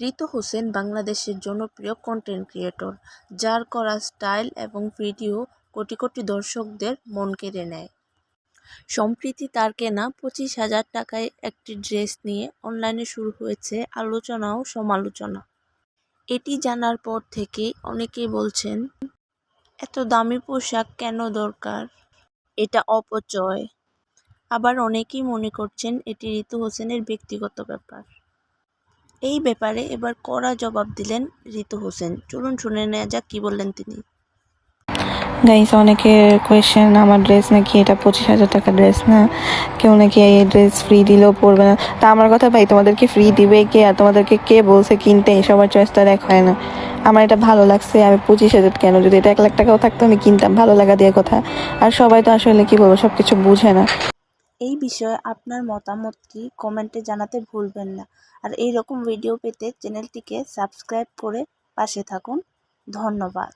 ঋতু হোসেন বাংলাদেশের জনপ্রিয় content creator যার করা স্টাইল এবং ভিডিও কোটি কোটি দর্শকদের মন কেড়ে নেয়। সম্প্রতি তার কেনা পঁচিশ হাজার টাকায় একটি ড্রেস নিয়ে অনলাইনে শুরু হয়েছে আলোচনা ও সমালোচনা। এটি জানার পর থেকে অনেকেই বলছেন, এত দামি পোশাক কেন দরকার? এটা অপচয়। আবার অনেকেই মনে করছেন, এটি ঋতু হোসেনের ব্যক্তিগত ব্যাপার। এই ব্যাপারে এবার কড়া জবাব দিলেন ঋতু হোসেন। চলুন শুনে নেওয়া যাক কী বললেন তিনি। গাইস অনেকের কোয়েশ্চেন আমার ড্রেস নাকি এটা পঁচিশ হাজার টাকা ড্রেস না? কেউ নাকি এই ড্রেস ফ্রি দিলেও পরবে না? তা আমার কথা ভাই, তোমাদেরকে ফ্রি দিবে কে? আর তোমাদেরকে কে বলছে কিনতে? সবার চয়েস তো আর এক হয় না। আমার এটা ভালো লাগছে, আমি পঁচিশ হাজার কেন? যদি এটা এক লাখ টাকাও থাকতো, আমি কিনতাম। ভালো লাগা দিয়ে কথা। আর সবাই তো আসলে কি বলব সব কিছু বুঝে না। এই বিষয়ে আপনার মতামত কি? কমেন্টে জানাতে ভুলবেন না। আর এই রকম ভিডিও পেতে চ্যানেলটিকে সাবস্ক্রাইব করে পাশে থাকুন। ধন্যবাদ।